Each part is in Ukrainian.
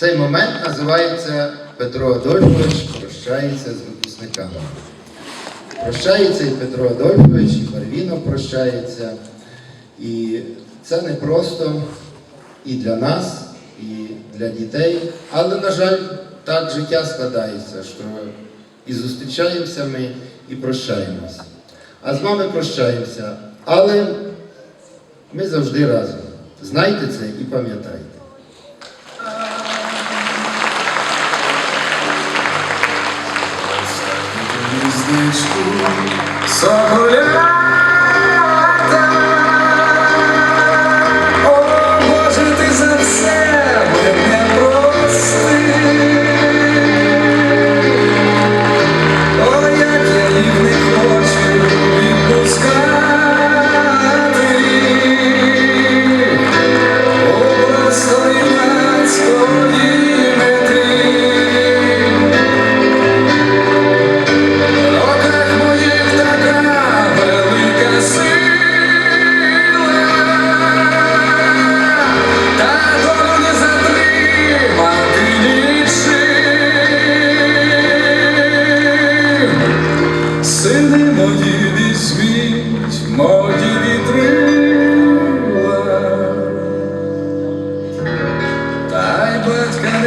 Цей момент називається Петро Адольфович прощається з випускниками. Прощається і Петро Адольфович, і Барвінов прощається. І це не просто і для нас, і для дітей. Але, на жаль, так життя складається, що і зустрічаємося ми, і прощаємося. А з вами прощаємося. Але ми завжди разом. Знайте це і пам'ятайте. Містечку Соколята.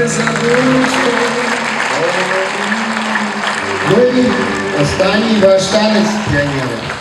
Забудьте. Ну і останній ваш танець піаніно.